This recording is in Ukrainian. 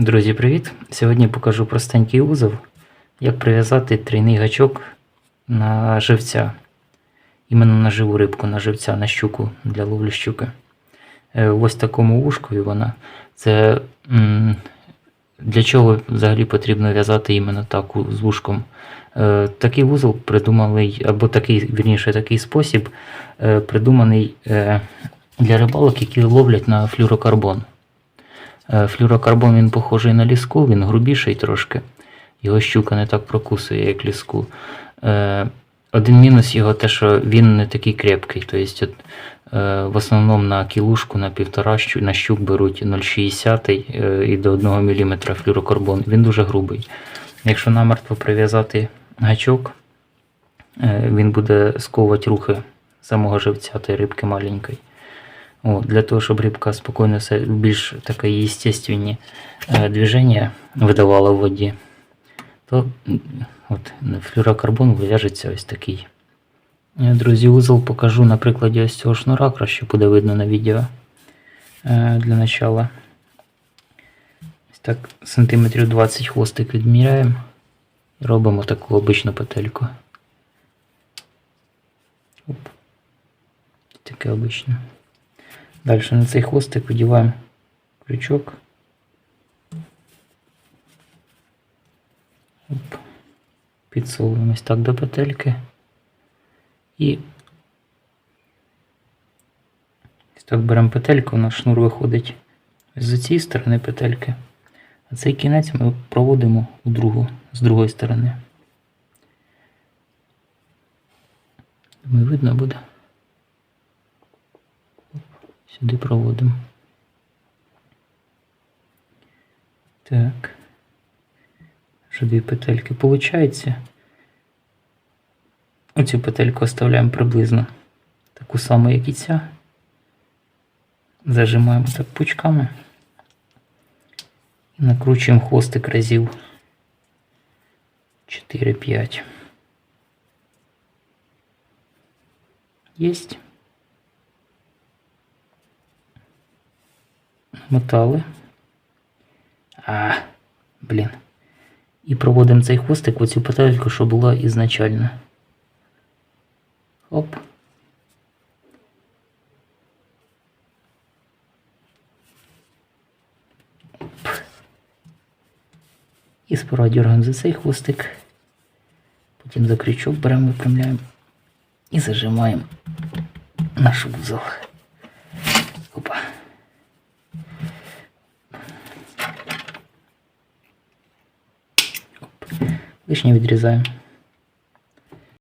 Друзі, привіт! Сьогодні покажу простенький узел, як прив'язати трійний гачок на живця. Іменно на живу рибку, на живця, на щуку для ловлі щуки. Е, Ось такому вушкові вона. Це для чого взагалі потрібно в'язати іменно так з вушком. Е, Такий вузол придуманий, або такий, вірніше, такий спосіб е, придуманий для рибалок, які ловлять на флюрокарбон. Е, Флюрокарбон він похожий на ліску, він грубіший трошки. Його щука не так прокусує, як ліску. Е, Один мінус його те, що він не такий крепкий. Тобто, е, в основному на кілушку, на півтора на щук беруть 0,60 е, і до 1 мм флюрокарбон. Він дуже грубий. Якщо намертво прив'язати гачок, він буде сковувати рухи самого живця та рибки маленької. О, для того, щоб рибка спокійно все більш таке естественні е, движення видавала в воді, то м, от, на флюрокарбон вив'яжеться ось такий. Е, Друзі, узол покажу на прикладі ось цього шнура, краще буде видно на відео е, для начала. Ось так, сантиметрів 20 хвостик відміряємо і робимо таку обичну петельку. Оп. Таке обичне. Дальше на цей хвостик одіваємо крючок. Оп. Підсовуємо ось так до петельки. І так беремо петельку, у нас шнур виходить з цієї сторони петельки. А цей кінець ми проводимо у другу, з другої сторони. Думаю, видно буде. Сюди проводимо. Так. Вже дві петельки. Получається. Оцю петельку оставляємо приблизно таку саму, як і ця. Зажимаємо так пучками. І накручуємо хвостик разів 4-5. Єсть. Мотали. А, блін. І проводимо цей хвостик в оцю петельку, що була ізначально. Оп. Оп. І сперва дергаємо за цей хвостик. Потім за крючок беремо, випрямляємо і зажимаємо наш вузол. Лишнє відрізаємо.